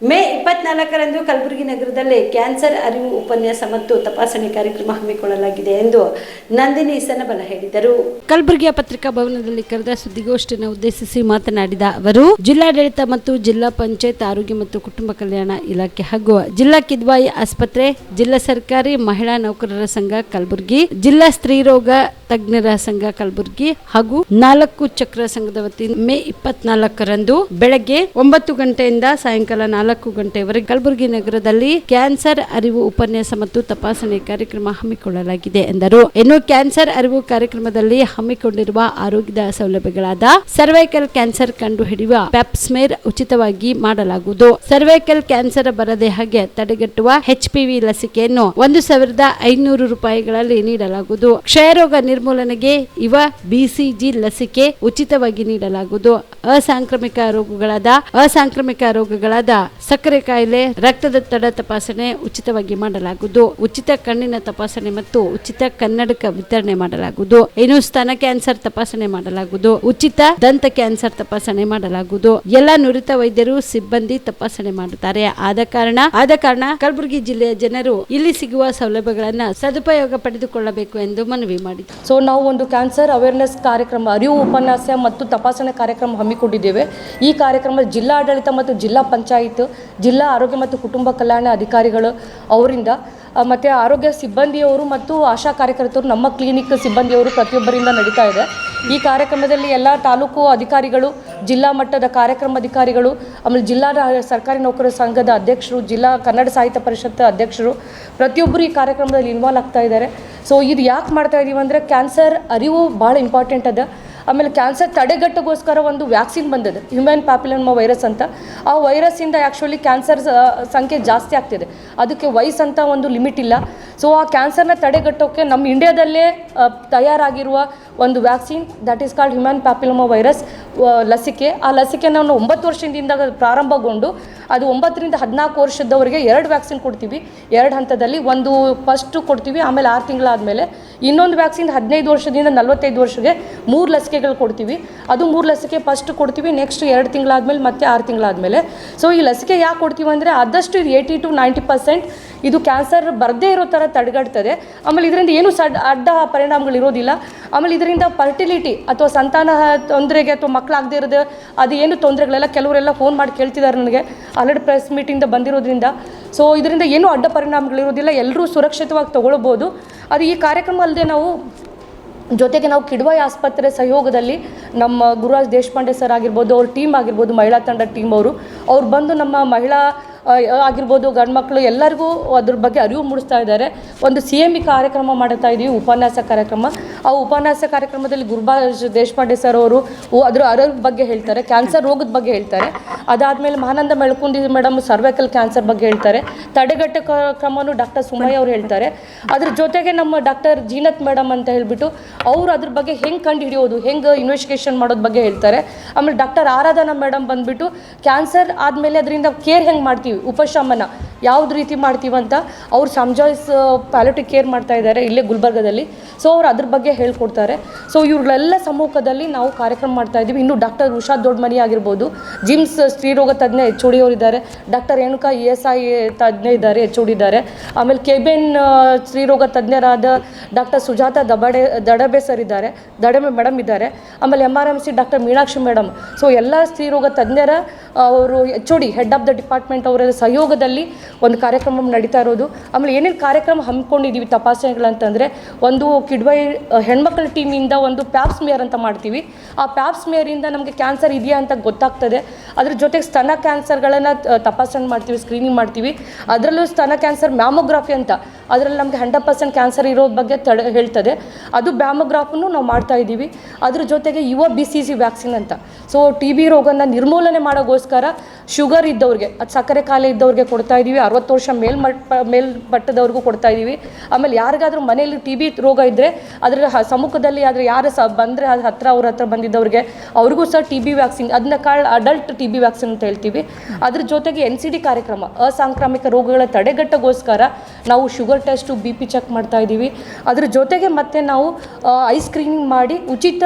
ಮೇ ಇಪ್ಪತ್ನಾಲ್ಕರಂದು ಕಲಬುರಗಿ ನಗರದಲ್ಲಿ ಕ್ಯಾನ್ಸರ್ ಅರಿವು ಉಪನ್ಯಾಸ ಮತ್ತು ತಪಾಸಣೆ ಕಾರ್ಯಕ್ರಮ ಹಮ್ಮಿಕೊಳ್ಳಲಾಗಿದೆ ಎಂದು ನಂದಿನಿ ಸನಬಲ ಹೇಳಿದರು. ಕಲಬುರಗಿಯ ಪತ್ರಿಕಾ ಭವನದಲ್ಲಿ ಕರೆದ ಸುದ್ದಿಗೋಷ್ಠಿಯನ್ನು ಉದ್ದೇಶಿಸಿ ಮಾತನಾಡಿದ ಅವರು, ಜಿಲ್ಲಾಡಳಿತ ಮತ್ತು ಜಿಲ್ಲಾ ಪಂಚಾಯತ್ ಆರೋಗ್ಯ ಮತ್ತು ಕುಟುಂಬ ಕಲ್ಯಾಣ ಇಲಾಖೆ ಹಾಗೂ ಜಿಲ್ಲಾ ಕಿದ್ವಾಯಿ ಆಸ್ಪತ್ರೆ, ಜಿಲ್ಲಾ ಸರ್ಕಾರಿ ಮಹಿಳಾ ನೌಕರರ ಸಂಘ ಕಲಬುರಗಿ, ಜಿಲ್ಲಾ ಸ್ತ್ರೀ ರೋಗ ತಜ್ಞರ ಸಂಘ ಕಲಬುರಗಿ ಹಾಗೂ ನಾಲ್ಕು ಚಕ್ರ ಸಂಘದ ವತಿಯಿಂದ ಮೇ ಇಪ್ಪತ್ನಾಲ್ಕರಂದು ಬೆಳಗ್ಗೆ ಒಂಬತ್ತು ಗಂಟೆಯಿಂದ ಸಾಯಂಕಾಲ ನಾಲ್ಕು ಗಂಟೆವರೆಗೆ ಕಲಬುರಗಿ ನಗರದಲ್ಲಿ ಕ್ಯಾನ್ಸರ್ ಅರಿವು ಉಪನ್ಯಾಸ ಮತ್ತು ತಪಾಸಣೆ ಕಾರ್ಯಕ್ರಮ ಹಮ್ಮಿಕೊಳ್ಳಲಾಗಿದೆ ಎಂದರು. ಇನ್ನು ಕ್ಯಾನ್ಸರ್ ಅರಿವು ಕಾರ್ಯಕ್ರಮದಲ್ಲಿ ಹಮ್ಮಿಕೊಂಡಿರುವ ಆರೋಗ್ಯದ ಸೌಲಭ್ಯಗಳಾದ ಸರ್ವೈಕಲ್ ಕ್ಯಾನ್ಸರ್ ಕಂಡುಹಿಡಿಯುವ ಪ್ಯಾಪ್ಸ್ಮೇರ್ ಉಚಿತವಾಗಿ ಮಾಡಲಾಗುವುದು. ಸರ್ವೈಕಲ್ ಕ್ಯಾನ್ಸರ್ ಬರದೆ ಹಾಗೆ ತಡೆಗಟ್ಟುವ ಎಚ್ಪಿವಿ ಲಸಿಕೆಯನ್ನು ಒಂದು ಸಾವಿರದ ಐನೂರು ರೂಪಾಯಿಗಳಲ್ಲಿ ನೀಡಲಾಗುವುದು. ಕ್ಷಯರೋಗ ನಿರ್ಮೂಲನೆಗೆ ಇವ ಬಿಸಿಜಿ ಲಸಿಕೆ ಉಚಿತವಾಗಿ ನೀಡಲಾಗುವುದು. ಅಸಾಂಕ್ರಾಮಿಕ ರೋಗಗಳಾದ ಅಸಾಂಕ್ರಾಮಿಕ ರೋಗಗಳಾದ ಸಕ್ಕರೆ ಕಾಯಿಲೆ ರಕ್ತದೊತ್ತಡ ತಪಾಸಣೆ ಉಚಿತವಾಗಿ ಮಾಡಲಾಗುವುದು. ಉಚಿತ ಕಣ್ಣಿನ ತಪಾಸಣೆ ಮತ್ತು ಉಚಿತ ಕನ್ನಡಕ ವಿತರಣೆ ಮಾಡಲಾಗುವುದು. ಇನ್ನು ಸ್ತನ ಕ್ಯಾನ್ಸರ್ ತಪಾಸಣೆ ಮಾಡಲಾಗುವುದು. ಉಚಿತ ದಂತ ಕ್ಯಾನ್ಸರ್ ತಪಾಸಣೆ ಮಾಡಲಾಗುವುದು. ಎಲ್ಲ ನುರಿತ ವೈದ್ಯರು ಸಿಬ್ಬಂದಿ ತಪಾಸಣೆ ಮಾಡುತ್ತಾರೆ. ಆದ ಕಾರಣ ಆದ ಕಾರಣ ಕಲಬುರಗಿ ಜಿಲ್ಲೆಯ ಜನರು ಇಲ್ಲಿ ಸಿಗುವ ಸೌಲಭ್ಯಗಳನ್ನ ಸದುಪಯೋಗ ಪಡೆದುಕೊಳ್ಳಬೇಕು ಎಂದು ಮನವಿ ಮಾಡಿದರು. ಸೊ ನಾವು ಒಂದು ಕ್ಯಾನ್ಸರ್ ಅವೇರ್ನೆಸ್ ಕಾರ್ಯಕ್ರಮ, ಅರಿವು ಉಪನ್ಯಾಸ ಮತ್ತು ತಪಾಸಣೆ ಕಾರ್ಯಕ್ರಮ ಹಮ್ಮಿಕೊಂಡಿದ್ದೇವೆ. ಈ ಕಾರ್ಯಕ್ರಮ ಜಿಲ್ಲಾಡಳಿತ ಮತ್ತು ಜಿಲ್ಲಾ ಪಂಚಾಯತ್ ಜಿಲ್ಲಾ ಆರೋಗ್ಯ ಮತ್ತು ಕುಟುಂಬ ಕಲ್ಯಾಣ ಅಧಿಕಾರಿಗಳು ಅವರಿಂದ ಮತ್ತು ಆರೋಗ್ಯ ಸಿಬ್ಬಂದಿಯವರು ಮತ್ತು ಆಶಾ ಕಾರ್ಯಕರ್ತರು, ನಮ್ಮ ಕ್ಲಿನಿಕ್ ಸಿಬ್ಬಂದಿಯವರು ಪ್ರತಿಯೊಬ್ಬರಿಂದ ನಡೀತಾ ಇದೆ. ಈ ಕಾರ್ಯಕ್ರಮದಲ್ಲಿ ಎಲ್ಲ ತಾಲೂಕು ಅಧಿಕಾರಿಗಳು, ಜಿಲ್ಲಾ ಮಟ್ಟದ ಕಾರ್ಯಕ್ರಮ ಅಧಿಕಾರಿಗಳು, ಆಮೇಲೆ ಜಿಲ್ಲಾ ಸರ್ಕಾರಿ ನೌಕರರ ಸಂಘದ ಅಧ್ಯಕ್ಷರು, ಜಿಲ್ಲಾ ಕನ್ನಡ ಸಾಹಿತ್ಯ ಪರಿಷತ್ ಅಧ್ಯಕ್ಷರು ಪ್ರತಿಯೊಬ್ಬರು ಈ ಕಾರ್ಯಕ್ರಮದಲ್ಲಿ ಇನ್ವಾಲ್ವ್ ಆಗ್ತಾ ಇದ್ದಾರೆ. ಸೊ ಇದು ಯಾಕೆ ಮಾಡ್ತಾ ಇದ್ದೀವಿ ಅಂದರೆ ಕ್ಯಾನ್ಸರ್ ಅರಿವು ಭಾಳ ಇಂಪಾರ್ಟೆಂಟ್ ಅದ. ಆಮೇಲೆ ಕ್ಯಾನ್ಸರ್ ತಡೆಗಟ್ಟಗೋಸ್ಕರ ಒಂದು ವ್ಯಾಕ್ಸಿನ್ ಬಂದಿದೆ. ಹ್ಯೂಮನ್ ಪ್ಯಾಪಿಲೋಮಾ ವೈರಸ್ ಅಂತ. ಆ ವೈರಸ್ಸಿಂದ ಆ್ಯಕ್ಚುಲಿ ಕ್ಯಾನ್ಸರ್ ಸಂಖ್ಯೆ ಜಾಸ್ತಿ ಆಗ್ತಿದೆ. ಅದಕ್ಕೆ ವಯಸ್ಸು ವಯಸ್ಸಂತ ಒಂದು ಲಿಮಿಟ್ ಇಲ್ಲ. ಸೊ ಆ ಕ್ಯಾನ್ಸರ್ನ ತಡೆಗಟ್ಟೋಕ್ಕೆ ನಮ್ಮ ಇಂಡಿಯಾದಲ್ಲೇ ತಯಾರಾಗಿರುವ ಒಂದು vaccine that is called human papilloma virus ಲಸಿಕೆ. ಆ ಲಸಿಕೆ ನಾವು ಒಂಬತ್ತು ವರ್ಷದಿಂದ ಪ್ರಾರಂಭಗೊಂಡು ಅದು ಒಂಬತ್ತರಿಂದ ಹದಿನಾಲ್ಕು ವರ್ಷದವರಿಗೆ ಎರಡು ವ್ಯಾಕ್ಸಿನ್ ಕೊಡ್ತೀವಿ. ಎರಡು ಹಂತದಲ್ಲಿ ಒಂದು ಫಸ್ಟು ಕೊಡ್ತೀವಿ, ಆಮೇಲೆ ಆರು ತಿಂಗಳಾದಮೇಲೆ. ಇನ್ನೊಂದು ವ್ಯಾಕ್ಸಿನ್ ಹದಿನೈದು ವರ್ಷದಿಂದ ನಲವತ್ತೈದು ವರ್ಷಕ್ಕೆ ಮೂರು ಲಸಿಕೆಗಳು ಕೊಡ್ತೀವಿ. ಅದು ಮೂರು ಲಸಿಕೆ ಫಸ್ಟ್ ಕೊಡ್ತೀವಿ ನೆಕ್ಸ್ಟ್ ಎರಡು ತಿಂಗಳಾದಮೇಲೆ ಮತ್ತೆ ಆರು ತಿಂಗಳಾದಮೇಲೆ. ಸೊ ಈ ಲಸಿಕೆ ಯಾಕೆ ಕೊಡ್ತೀವಿ ಅಂದರೆ ಆದಷ್ಟು ಇದು ಏಯ್ಟಿ ಟು ನೈಂಟಿ ಪರ್ಸೆಂಟ್ ಇದು ಕ್ಯಾನ್ಸರ್ ಬರದೇ ಇರೋ ಥರ ತಡೆಗಟ್ತದೆ. ಆಮೇಲೆ ಇದರಿಂದ ಏನು ಸಡ್, ಅಡ್ಡ ಪರಿಣಾಮಗಳು ಇರೋದಿಲ್ಲ. ಆಮೇಲೆ ಇದರಿಂದ ಫರ್ಟಿಲಿಟಿ ಅಥವಾ ಸಂತಾನ ತೊಂದರೆಗೆ ಅಥವಾ ಮಕ್ಕಳಾಗದೇ ಇರೋದು, ಅದು ಏನು ತೊಂದರೆಗಳೆಲ್ಲ ಕೆಲವರೆಲ್ಲ ಫೋನ್ ಮಾಡಿ ಕೇಳ್ತಿದ್ದಾರೆ ನನಗೆ. ಆಲ್ರೆಡಿ ಪ್ರೆಸ್ ಮೀಟಿಂದ ಬಂದಿರೋದ್ರಿಂದ. ಸೊ ಇದರಿಂದ ಏನೂ ಅಡ್ಡ ಪರಿಣಾಮಗಳಿರೋದಿಲ್ಲ ಎಲ್ಲರೂ ಸುರಕ್ಷಿತವಾಗಿ ತಗೊಳ್ಬೋದು. ಅದು ಈ ಕಾರ್ಯಕ್ರಮ ಅಲ್ಲದೆ ನಾವು ಜೊತೆಗೆ ನಾವು ಕಿಡ್ವಾಯಿ ಆಸ್ಪತ್ರೆ ಸಹಯೋಗದಲ್ಲಿ ನಮ್ಮ ಗುರುರಾಜ್ ದೇಶಪಾಂಡೆ ಸರ್ ಆಗಿರ್ಬೋದು, ಅವ್ರ ಟೀಮ್ ಆಗಿರ್ಬೋದು, ಮಹಿಳಾ ತಂಡ ಟೀಮ್ ಅವರು. ಅವ್ರು ಬಂದು ನಮ್ಮ ಮಹಿಳಾ ಆಗಿರ್ಬೋದು ಗಂಡು ಮಕ್ಕಳು ಎಲ್ಲರಿಗೂ ಅದ್ರ ಬಗ್ಗೆ ಅರಿವು ಮೂಡಿಸ್ತಾ ಇದ್ದಾರೆ. ಒಂದು ಸಿ ಎಂ ಇ ಕಾರ್ಯಕ್ರಮ ಮಾಡ್ತಾ ಇದ್ದೀವಿ ಉಪನ್ಯಾಸ ಕಾರ್ಯಕ್ರಮ. ಆ ಉಪನ್ಯಾಸ ಕಾರ್ಯಕ್ರಮದಲ್ಲಿ ಗುರುಬಾಜ್ ದೇಶಪಾಂಡೆ ಸರ್ ಅವರು ಅದ್ರ ಆರೋಗ್ಯ ಬಗ್ಗೆ ಹೇಳ್ತಾರೆ ಕ್ಯಾನ್ಸರ್ ರೋಗದ ಬಗ್ಗೆ ಹೇಳ್ತಾರೆ. ಅದಾದಮೇಲೆ Mahananda Melkundi madam cervical cancer ಬಗ್ಗೆ ಹೇಳ್ತಾರೆ. ತಡೆಗಟ್ಟ ಕ್ರಮನು ಡಾಕ್ಟರ್ ಸುಮಯ್ಯ ಅವರು ಹೇಳ್ತಾರೆ. ಅದ್ರ ಜೊತೆಗೆ ನಮ್ಮ ಡಾಕ್ಟರ್ ಜೀನತ್ ಮೇಡಮ್ ಅಂತ ಹೇಳಿಬಿಟ್ಟು ಅವರು ಅದ್ರ ಬಗ್ಗೆ ಹೆಂಗೆ ಕಂಡು ಹಿಡಿಯೋದು ಹೆಂಗೆ ಇನ್ವೆಸ್ಟಿಗೇಷನ್ ಮಾಡೋದು ಬಗ್ಗೆ ಹೇಳ್ತಾರೆ. ಆಮೇಲೆ ಡಾಕ್ಟರ್ ಆರಾಧನಾ ಮೇಡಮ್ ಬಂದ್ಬಿಟ್ಟು ಕ್ಯಾನ್ಸರ್ ಆದಮೇಲೆ ಅದರಿಂದ ಕೇರ್ ಹೆಂಗೆ ಮಾಡ್ತೀವಿ? ಉಪಶಮನ ಯಾವ್ದು ರೀತಿ ಮಾಡ್ತೀವಿ ಅಂತ ಅವ್ರು ಸಂಜಾಯ್ಸ್ ಪ್ಯಾಲೆಟಿಕ್ ಕೇರ್ ಮಾಡ್ತಾ ಇದ್ದಾರೆ ಇಲ್ಲೇ ಗುಲ್ಬರ್ಗದಲ್ಲಿ. ಸೊ ಅವ್ರು ಅದ್ರ ಬಗ್ಗೆ ಹೇಳ್ಕೊಡ್ತಾರೆ. ಸೊ ಇವ್ರಗಳೆಲ್ಲ ಸಮ್ಮುಖದಲ್ಲಿ ನಾವು ಕಾರ್ಯಕ್ರಮ ಮಾಡ್ತಾ ಇದ್ದೀವಿ. ಇನ್ನು ಡಾಕ್ಟರ್ ಉಷಾ ದೊಡ್ಡಮನಿ ಆಗಿರ್ಬೋದು ಜಿಮ್ಸ್ ಸ್ತ್ರೀರೋಗ ತಜ್ಞ ಎಚ್ ಅವರಿದ್ದಾರೆ doctor Renuka E S I ತಜ್ಞ ಇದ್ದಾರೆ ಎಚ್ ಇದ್ದಾರೆ. ಆಮೇಲೆ ಕೆಬೆನ್ ಸ್ತ್ರೀರೋಗ ತಜ್ಞರಾದ ಡಾಕ್ಟರ್ ಸುಜಾತ ದಬಡೆ, ದಡಬೆ ಸರ್ ಇದ್ದಾರೆ, ದಡಬೆ ಮೇಡಮ್ ಇದ್ದಾರೆ. ಆಮೇಲೆ M R M C doctor Meenakshi madam so ಎಲ್ಲ ಸ್ತ್ರೀರೋಗ ತಜ್ಞರ ಅವರು H O D head of the department ಅವರ ಸಹಯೋಗದಲ್ಲಿ ಒಂದು ಕಾರ್ಯಕ್ರಮ ನಡೀತಾ ಇರೋದು. ಆಮೇಲೆ ಏನೇನು ಕಾರ್ಯಕ್ರಮ ಹಮ್ಮಿಕೊಂಡಿದ್ದೀವಿ ತಪಾಸಣೆಗಳಂತಂದರೆ, ಒಂದು ಕಿಡ್ವೈ ಹೆಣ್ಮಕ್ಳ ಟೀಮಿಂದ ಒಂದು ಪ್ಯಾಪ್ಸ್ ಮೇಯರ್ ಅಂತ ಮಾಡ್ತೀವಿ. ಆ ಪ್ಯಾಪ್ಸ್ ಮೇಯರಿಂದ ನಮಗೆ ಕ್ಯಾನ್ಸರ್ ಇದೆಯಾ ಅಂತ ಗೊತ್ತಾಗ್ತದೆ. ಅದ್ರ ಜೊತೆಗೆ ಸ್ತನ ಕ್ಯಾನ್ಸರ್ಗಳನ್ನು ತಪಾಸಣೆ ಮಾಡ್ತೀವಿ ಸ್ಕ್ರೀನಿಂಗ್ ಮಾಡ್ತೀವಿ. ಅದರಲ್ಲೂ ಸ್ತನ ಕ್ಯಾನ್ಸರ್ ಮ್ಯಾಮೋಗ್ರಫಿ ಅಂತ. ಅದರಲ್ಲಿ ನಮಗೆ ಹಂಡ್ರೆಡ್ ಪರ್ಸೆಂಟ್ ಕ್ಯಾನ್ಸರ್ ಇರೋ ಬಗ್ಗೆ ತಡೆ, ಹೇಳ್ತದೆ. ಅದು ಬ್ಯಾಮೋಗ್ರಾಫನ್ನು ನಾವು ಮಾಡ್ತಾ ಇದ್ದೀವಿ. ಅದ್ರ ಜೊತೆಗೆ ಯುವ ಬಿ ಸಿ ಸಿ ವ್ಯಾಕ್ಸಿನ್ ಅಂತ. ಸೊ ಟಿ ಬಿ ರೋಗನ ನಿರ್ಮೂಲನೆ ಮಾಡೋಗೋಸ್ಕರ ಶುಗರ್ ಇದ್ದವ್ರಿಗೆ, ಅದು ಸಕ್ಕರೆ ಕಾಯಿಲೆ ಇದ್ದವ್ರಿಗೆ ಕೊಡ್ತಾ ಇದ್ದೀವಿ. ಅರವತ್ತು ವರ್ಷ ಮೇಲ್ಮಟ್ಟ ಮೇಲ್ಮಟ್ಟದವ್ರಿಗೂ ಕೊಡ್ತಾ ಇದ್ದೀವಿ. ಆಮೇಲೆ ಯಾರಿಗಾದ್ರೂ ಮನೆಯಲ್ಲಿ ಟಿ ಬಿ ರೋಗ ಇದ್ದರೆ ಅದರ ಸಮ್ಮುಖದಲ್ಲಿ ಆದರೆ ಯಾರು ಸಹ ಬಂದರೆ ಅದು ಹತ್ರ ಅವ್ರ ಹತ್ರ ಬಂದಿದ್ದವ್ರಿಗೆ, ಅವ್ರಿಗೂ ಸಹ ಟಿ ಬಿ ವ್ಯಾಕ್ಸಿನ್ ಅದನ್ನ ಕಾಳ್ ಅಡಲ್ಟ್ ಟಿ ಬಿ ವ್ಯಾಕ್ಸಿನ್ ಅಂತ ಹೇಳ್ತೀವಿ. ಅದ್ರ ಜೊತೆಗೆ ಎನ್ ಸಿ ಡಿ ಕಾರ್ಯಕ್ರಮ, ಅಸಾಂಕ್ರಾಮಿಕ ರೋಗಗಳ ತಡೆಗಟ್ಟಗೋಸ್ಕರ ನಾವು sugar sugar test B P check ಮಾಡ್ತಾ ಇದ್ದೀವಿ. ಅದ್ರ ಜೊತೆಗೆ ಮತ್ತೆ ನಾವು ಐ ಸ್ಕ್ರೀನಿಂಗ್ ಮಾಡಿ ಉಚಿತ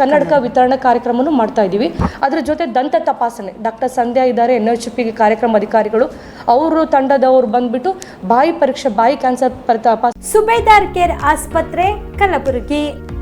ಕನ್ನಡಕ ವಿತರಣಾ ಕಾರ್ಯಕ್ರಮವನ್ನು ಮಾಡ್ತಾ ಇದ್ದೀವಿ. ಅದ್ರ ಜೊತೆ ದಂತ ತಪಾಸಣೆ ಡಾಕ್ಟರ್ ಸಂಧ್ಯಾ ಇದ್ದಾರೆ ಎನ್ ಎಚ್ ಪಿ ಕಾರ್ಯಕ್ರಮ ಅಧಿಕಾರಿಗಳು. ಅವರು ತಂಡದವರು ಬಂದ್ಬಿಟ್ಟು ಬಾಯಿ ಪರೀಕ್ಷೆ ಬಾಯಿ ಕ್ಯಾನ್ಸರ್ ತಪಾಸಣೆ. ಸುಬೇದಾರ್ ಕೇರ್ ಆಸ್ಪತ್ರೆ ಕಲಬುರಗಿ.